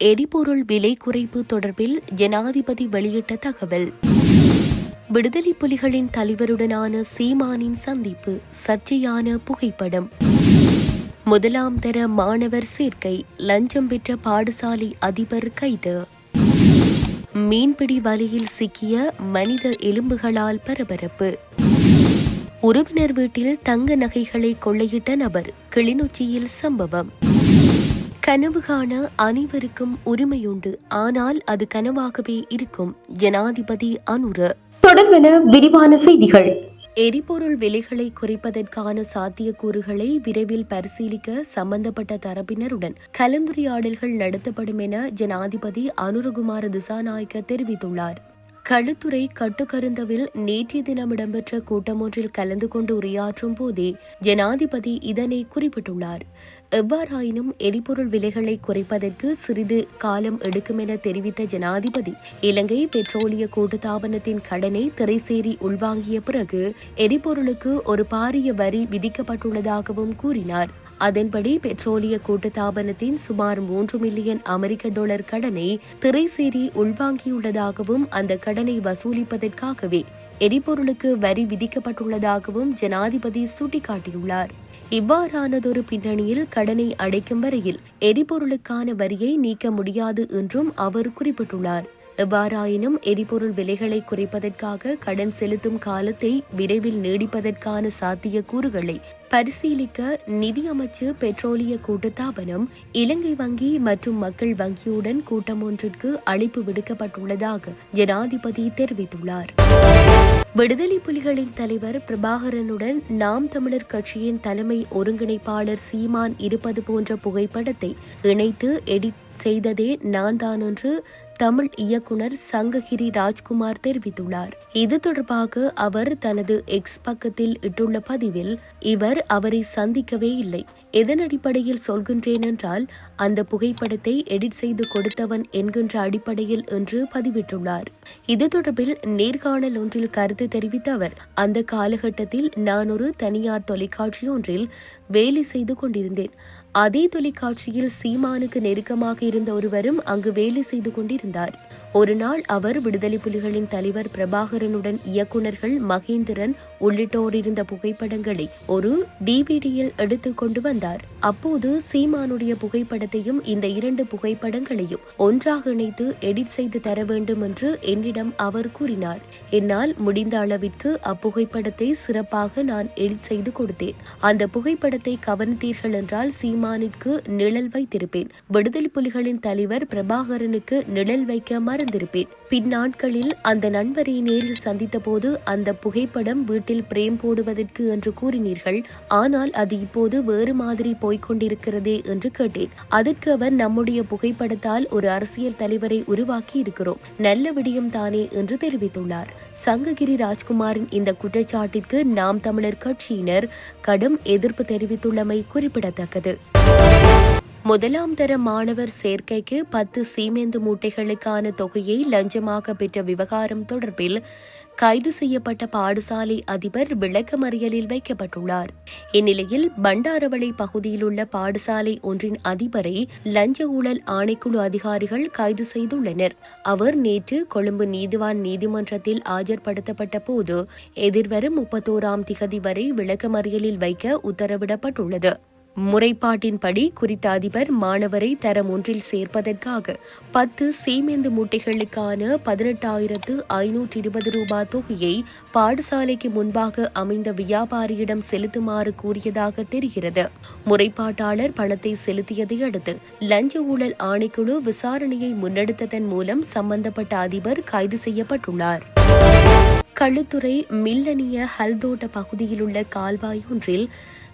எரிபொருள் விலை குறைப்பு தொடர்பில் ஜனாதிபதி வெளியிட்ட தகவல். விடுதலை புலிகளின் தலைவருடனான சீமானின் சந்திப்பு சர்ச்சையான புகைப்படம். முதலாம் தர மாணவர் சேர்க்கை லஞ்சம் பெற்ற பாடசாலை அதிபர் கைது. மீன்பிடி வலையில் சிக்கிய மனித எலும்புகளால் பரபரப்பு. உறவினர் வீட்டில் தங்க நகைகளை கொள்ளையிட்ட நபர் கிளிநொச்சியில் சம்பவம். கனவு காண அனைவருக்கும் உரிமையுண்டு. ஆனால் அது கனவாகவே இருக்கும் ஜனாதிபதி அனுர. தொடர்பென விரிவான செய்திகள். எரிபொருள் விலைகளை குறைப்பதற்கான சாத்தியக்கூறுகளை விரைவில் பரிசீலிக்க சம்பந்தப்பட்ட தரப்பினருடன் கலந்துரையாடல்கள் நடத்தப்படும் என ஜனாதிபதி அனுரகுமார திசாநாயக்க தெரிவித்துள்ளார். களுத்துறை கட்டுக்கருந்தவில் நேற்றைய தினம் இடம்பெற்ற கூட்டம் ஒன்றில் கலந்து கொண்டு உரையாற்றும் போதே ஜனாதிபதி இதனை குறிப்பிட்டுள்ளார். எவ்வாறாயினும் எரிபொருள் விலைகளை குறைப்பதற்கு சிறிது காலம் எடுக்கும் என தெரிவித்த ஜனாதிபதி இலங்கை பெட்ரோலிய கூட்டுத்தாபனத்தின் கடனை திரைசேரி உள்வாங்கிய பிறகு எரிபொருளுக்கு ஒரு பாரிய வரி விதிக்கப்பட்டுள்ளதாகவும் கூறினார். அதன்படி பெட்ரோலிய கூட்டுத்தாபனத்தின் சுமார் மூன்று மில்லியன் அமெரிக்க டாலர் கடனை திரைசேரி உள்வாங்கியுள்ளதாகவும் அந்த கடனை வசூலிப்பதற்காகவே எரிபொருளுக்கு வரி விதிக்கப்பட்டுள்ளதாகவும் ஜனாதிபதி சுட்டிக்காட்டியுள்ளார். இவ்வாறானதொரு பின்னணியில் கடனை அடைக்கும் வரையில் எரிபொருளுக்கான வரியை நீக்க முடியாது என்றும் அவர் குறிப்பிட்டுள்ளார். எவ்வாறாயினும் எரிபொருள் விலைகளை குறைப்பதற்காக கடன் செலுத்தும் காலத்தை விரைவில் நீடிப்பதற்கான சாத்தியக்கூறுகளை பரிசீலிக்க நிதியமைச்சு பெட்ரோலிய கூட்டுத்தாபனம் இலங்கை வங்கி மற்றும் மக்கள் வங்கியுடன் கூட்டம் ஒன்றிற்கு அழைப்பு விடுக்கப்பட்டுள்ளதாக ஜனாதிபதி தெரிவித்துள்ளார். விடுதலை புலிகளின் தலைவர் பிரபாகரனுடன் நாம் தமிழர் கட்சியின் தலைமை ஒருங்கிணைப்பாளர் சீமான் இருப்பது போன்ற புகைப்படத்தை இணைத்து எடிட் செய்ததே நான் தான் என்று தமிழ் இயக்குனர் சங்ககிரி ராஜ்குமார் தெரிவித்துள்ளார். இது தொடர்பாக அவர் தனது எக்ஸ் பக்கத்தில் இட்டுள்ள பதிவில் இவர் அவரை சந்திக்கவே இல்லை. எதன் அடிப்படையில் சொல்கின்றேன் என்றால் அந்த புகைப்படத்தை எடிட் செய்து கொடுத்தவன் என்கின்ற அடிப்படையில் என்று பதிவிட்டுள்ளார். இது தொடர்பில் நேர்காணல் ஒன்றில் கருத்து தெரிவித்த அவர் அந்த காலகட்டத்தில் நான் ஒரு தனியார் தொலைக்காட்சி ஒன்றில் வேலை செய்து கொண்டிருந்தேன். அதே தொலைக்காட்சியில் சீமானுக்கு நெருக்கமாக இருந்த ஒருவரும் அங்கு வேலை செய்து கொண்டிருந்தார். ஒரு நாள் அவர் விடுதலை புலிகளின் தலைவர் பிரபாகரனுடன் இயக்குநர்கள் மகேந்திரன் உள்ளிட்டோர் இருந்த புகைப்படங்களை ஒரு டிவிடியில் எடுத்து கொண்டு வந்தார். அப்போது சீமானுடைய புகைப்படத்தையும் இந்த இரண்டு புகைப்படங்களையும் ஒன்றாக இணைத்து எடிட் செய்து தர வேண்டும் என்று என்னிடம் அவர் கூறினார். என்னால் முடிந்த அளவிற்கு அப்புகைப்படத்தை சிறப்பாக நான் எடிட் செய்து கொடுத்தேன். அந்த புகைப்படத்தை கவனித்தீர்கள் என்றால் சீமானிற்கு நிழல் வைத்திருப்பேன். விடுதலை புலிகளின் தலைவர் பிரபாகரனுக்கு நிழல் வைக்க மறந்திருப்பேன் பின்னாட்களில் அந்த நண்பரை நேரில் சந்தித்த போது அந்த புகைப்படம் வீட்டில் பிரேம் போடுவதற்கு என்று கூறினீர்கள். ஆனால் அது இப்போது வேறு மாதிரி போய்கொண்டிருக்கிறதே என்று கேட்டேன். அதற்கு அவர் நம்முடைய புகைப்படத்தால் ஒரு அரசியல் தலைவரை உருவாக்கி இருக்கிறோம். நல்ல விடியம் தானே என்று தெரிவித்துள்ளார். சங்ககிரி ராஜ்குமாரின் இந்த குற்றச்சாட்டிற்கு நாம் தமிழர் கட்சியினர் கடும் எதிர்ப்பு தெரிவித்துள்ளமை குறிப்பிடத்தக்கது. முதலாம் தர மாணவர் சேர்க்கைக்கு பத்து சீமேந்து மூட்டைகளுக்கான தொகையை லஞ்சமாக பெற்ற விவகாரம் தொடர்பில் கைது செய்யப்பட்ட பாடசாலை அதிபர் விளக்கமறியலில் வைக்கப்பட்டுள்ளார். இந்நிலையில் பண்டாரவளை பகுதியில் உள்ள பாடசாலை ஒன்றின் அதிபரை லஞ்ச ஊழல் ஆணைக்குழு அதிகாரிகள் கைது செய்துள்ளனர். அவர் நேற்று கொழும்பு நீதிவான் நீதிமன்றத்தில் ஆஜர்படுத்தப்பட்ட போது எதிர்வரும் முப்பத்தோராம் திகதி வரை விளக்கமறியலில் வைக்க உத்தரவிடப்பட்டுள்ளது. முறைப்பாட்டின்படி குறித்த அதிபர் மாணவரை தரம் ஒன்றில் சேர்ப்பதற்காக பத்து சீமெந்து மூட்டைகளுக்கான பதினெட்டாயிரத்து ஐநூற்றி இருபது ரூபாய் தொகையை பாடசாலைக்கு முன்பாக அமைந்த வியாபாரியிடம் செலுத்துமாறு கூறியதாக தெரிகிறது. முறைப்பாட்டாளர் பணத்தை செலுத்தியதை அடுத்து லஞ்ச ஊழல் ஆணைக்குழு விசாரணையை முன்னெடுத்ததன் மூலம் சம்பந்தப்பட்ட அதிபர் கைது செய்யப்பட்டுள்ளார். களுத்துறை மில்லனிய ஹல்தோட்ட பகுதியில் உள்ள கால்வாய் ஒன்றில்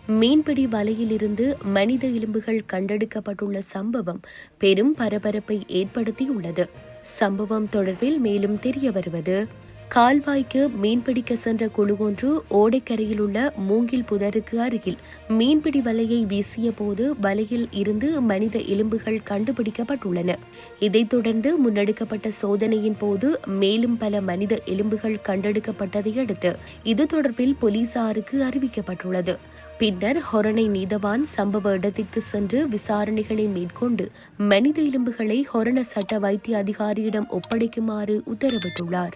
மீன்பிடி வலையிலிருந்து மனித எலும்புகள் கண்டெடுக்கப்பட்டுள்ள சம்பவம் பெரும் பரபரப்பை ஏற்படுத்தியுள்ளது. சம்பவம் தொடர்பில் மேலும் தெரிய வருவது கால்வாய்க்கு மீன்பிடிக்க சென்ற குழு ஒன்று ஓடைக்கரையில் உள்ள மூங்கில் புதருக்கு அருகில் மீன்பிடி வலையை வீசிய போது வலையில் இருந்து மனித எலும்புகள் கண்டுபிடிக்கப்பட்டுள்ளன. இதைத் தொடர்ந்து முன்னெடுக்கப்பட்ட சோதனையின் போது மேலும் பல மனித எலும்புகள் கண்டெடுக்கப்பட்டதை அடுத்து இது தொடர்பில் போலீசாருக்கு அறிவிக்கப்பட்டுள்ளது. பின்னர் ஹொரணை நீதவான் சம்பவ இடத்திற்கு சென்று விசாரணைகளை மேற்கொண்டு மனித எலும்புகளை ஹொரண சட்ட வைத்திய அதிகாரியிடம் ஒப்படைக்குமாறு உத்தரவிட்டுள்ளார்.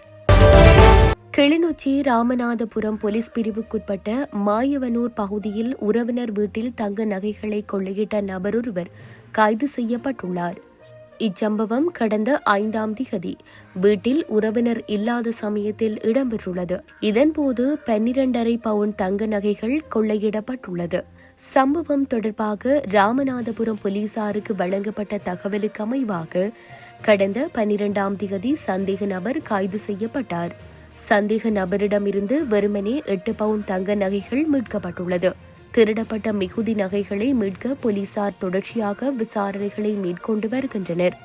கிளிநொச்சி ராமநாதபுரம் போலீஸ் பிரிவுக்குட்பட்ட மாயவனூர் பகுதியில் உறவினர் வீட்டில் தங்க நகைகளை கொள்ளையிட்ட நபரொருவர் கைது செய்யப்பட்டுள்ளார். இச்சம்பவம் கடந்த ஐந்தாம் திகதி. வீட்டில் உறவினர் இல்லாத சமயத்தில் இடம்பெற்றுள்ளது. இதன்போது பன்னிரண்டரை பவுன் தங்க நகைகள் கொள்ளையிடப்பட்டுள்ளது. சம்பவம் தொடர்பாக ராமநாதபுரம் போலீசாருக்கு வழங்கப்பட்ட தகவலுக்கு அமைவாக கடந்த பன்னிரண்டாம் திகதி சந்தேக நபர் கைது செய்யப்பட்டார். சந்தேக நபரிடமிருந்து வெறுமனே எட்டு பவுண்ட் தங்க நகைகள் மீட்கப்பட்டுள்ளது. திருடப்பட்ட மிகுதி நகைகளை மீட்க போலீசார் தொடர்ச்சியாக விசாரணைகளை மேற்கொண்டு வருகின்றனர்.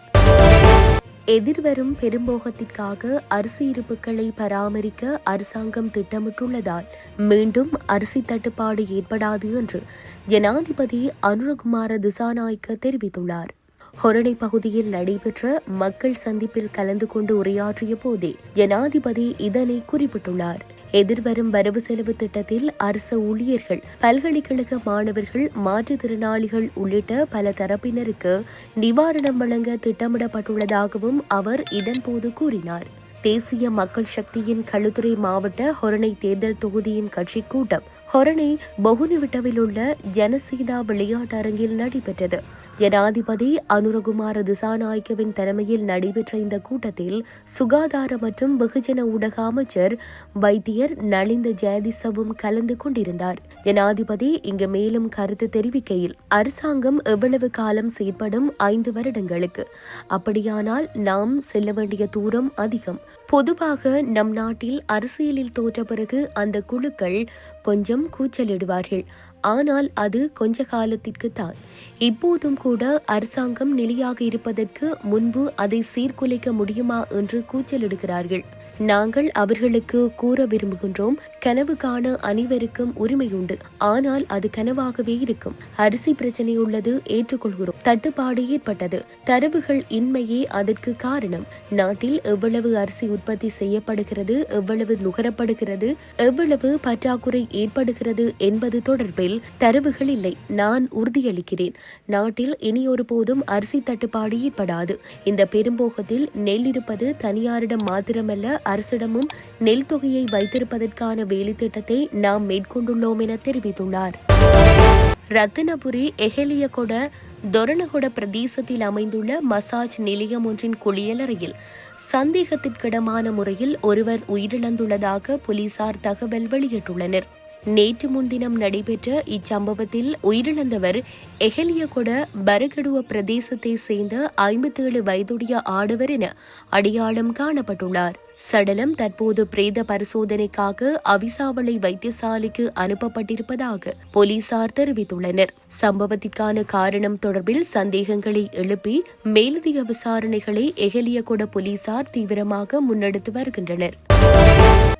எதிர்வரும் பெரும்போகத்திற்காக அரிசி இருப்புகளை பராமரிக்க அரசாங்கம் திட்டமிட்டுள்ளதால் மீண்டும் அரிசி தட்டுப்பாடு ஏற்படாது என்று ஜனாதிபதி அனுரகுமார திசாநாயக்க தெரிவித்துள்ளார். ஹொரணை பகுதியில் நடைபெற்ற மக்கள் சந்திப்பில் கலந்து கொண்டு உரையாற்றிய போதே ஜனாதிபதி இதனை குறிப்பிட்டுள்ளார். எதிர்வரும் வரவு செலவு திட்டத்தில் அரச ஊழியர்கள் பல்கலைக்கழக மாணவர்கள் மாற்றுத்திறனாளிகள் உள்ளிட்ட பல தரப்பினருக்கு நிவாரணம் வழங்க திட்டமிடப்பட்டுள்ளதாகவும் அவர் இதன்போது கூறினார். தேசிய மக்கள் சக்தியின் களுத்துறை மாவட்ட ஹொரணை தேர்தல் தொகுதியின் கட்சி கூட்டம் ஹொரணை பகுனிவிட்டவில் உள்ள ஜனசீதா விளையாட்டரங்கில் நடைபெற்றது. ஜனாதிபதி அனுரகுமார திசாநாயக்கவின் தலைமையில் நடைபெற்ற இந்த கூட்டத்தில் சுகாதார மற்றும் வெகுஜன ஊடக அமைச்சர் வைத்தியர் நலிந்த ஜெயதிசவும் கலந்து கொண்டிருந்தார். ஜனாதிபதி இங்கு மேலும் கருத்து தெரிவிக்கையில் அரசாங்கம் எவ்வளவு காலம் செயற்படும்? ஐந்து வருடங்களுக்கு. அப்படியானால் நாம் செல்ல வேண்டிய தூரம் அதிகம். பொதுவாக நம் நாட்டில் அரசியலில் தோற்ற பிறகு அந்த குழுக்கள் கொஞ்சம் கூச்சலிடுவார்கள். ஆனால் அது கொஞ்ச காலத்திற்கு தான் இப்போதும் கூட அரசாங்கம் நிலையாக இருப்பதற்கு முன்பு அதை சீர்குலைக்க முடியுமா என்று கூச்சலிடுகிறார்கள். நாங்கள் அவர்களுக்கு கூற விரும்புகின்றோம். கனவு காண அனைவருக்கும் உரிமையுண்டு. ஆனால் அது கனவாகவே இருக்கும். அரிசி பிரச்சனை உள்ளது ஏற்றுக்கொள்கிறோம். தட்டுப்பாடு ஏற்பட்டது. தரவுகள் இன்மையே அதற்கு காரணம். நாட்டில் எவ்வளவு அரிசி உற்பத்தி செய்யப்படுகிறது எவ்வளவு நுகரப்படுகிறது எவ்வளவு பற்றாக்குறை ஏற்படுகிறது என்பது தொடர்பில் தரவுகள் இல்லை. நான் உறுதியளிக்கிறேன். நாட்டில் இனி ஒரு போதும் அரிசி தட்டுப்பாடு ஏற்படாது. இந்த பெரும்போகத்தில் நெல் இருப்பது தனியாரிடம் மாத்திரமல்ல அரசிடமும் நெல் தொகையை வைத்திருப்பதற்கான வேலை திட்டத்தை நாம் மேற்கொண்டுள்ளோம் என தெரிவித்துள்ளார். ரத்தினபுரி எஹெலியகொட தொரணகொட பிரதேசத்தில் அமைந்துள்ள மசாஜ் நிலையம் ஒன்றின் குளியலறையில் சந்தேகத்திற்கிடமான முறையில் ஒருவர் உயிரிழந்துள்ளதாக போலீசார் தகவல் வெளியிட்டுள்ளனர். நேற்று முன்தினம் நடைபெற்ற இச்சம்பவத்தில் உயிரிழந்தவர் எஹெலியகொட பரகடுவ பிரதேசத்தை சேர்ந்த ஐம்பத்தேழு வயதுடைய ஆடவர் என அடையாளம் காணப்பட்டுள்ளார். சடலம் தற்போது பிரேத பரிசோதனைக்காக அவிசாவளை வைத்தியசாலைக்கு அனுப்பப்பட்டிருப்பதாக போலீசார் தெரிவித்துள்ளனர். சம்பவத்திற்கான காரணம் தொடர்பில் சந்தேகங்களை எழுப்பி மேலதிக விசாரணைகளை எகலியகொட போலீசார் தீவிரமாக முன்னெடுத்து வருகின்றனர்.